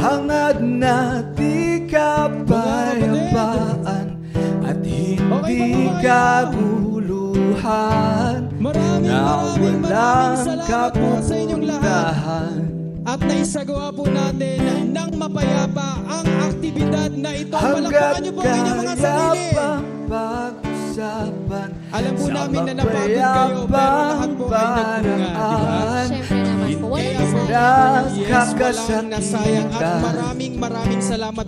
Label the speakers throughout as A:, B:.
A: Hangad
B: na
A: di ka
B: bayabaan
A: At hindi ka guluhan Na walang
B: kapuntahan
A: at naisagawa po natin ng mapayapa ang aktibidad na ito. Palakpakan niyo po ang inyong.
B: Pag-usapan
A: Alam po namin na napagod kayo, pero lahat po ay
B: nagpunga.
C: Siyempre naman po. Walang
A: Kaya po, yes,
B: Kakasakitan.
A: walang nasayang. At maraming maraming salamat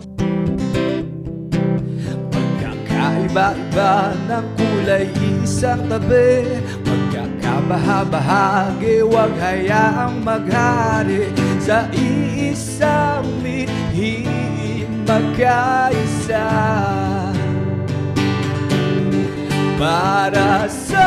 B: Magkakaiba-iba ng kulay isang tabi Magkakabaha-bahagi, huwag hayaang maghari Sa iisang mithiin magkaisa Para sa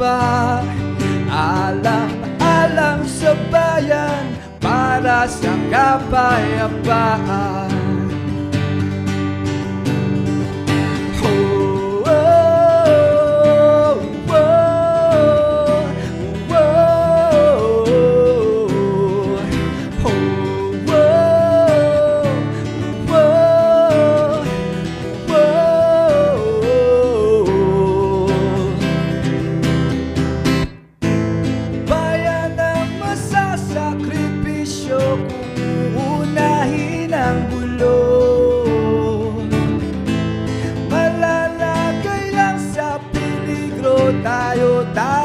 B: humupa Alang-alang sa bayan Para sa kapayapaan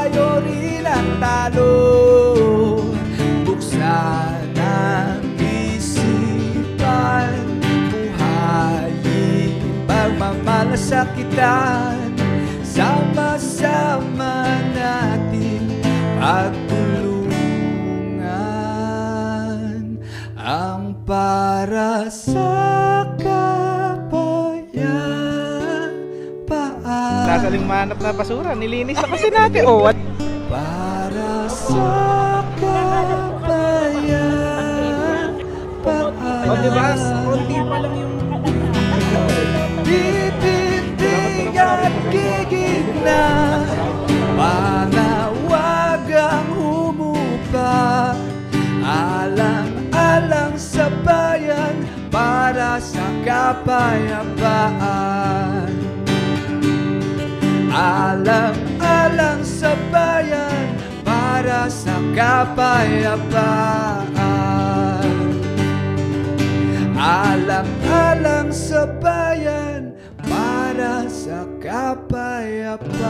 B: Tayo, rin ang talo. Buksan ang isipan Buhayin pagmamalasakitan Sama-sama natin pagtulungan Ang para sa
D: Nasaling manap na basura, nilinis na kasi natin. Oh, what?
B: Para sa kapayapaan
D: Oh, di ba? Konti pa lang yung...
B: Titindig at gigit na Panawagang humupa Alang-alang sa bayan Para sa kapayapaan Alang-alang sa bayan Para sa kapayapaan. Alang-alang sa bayan para sa kapayapaan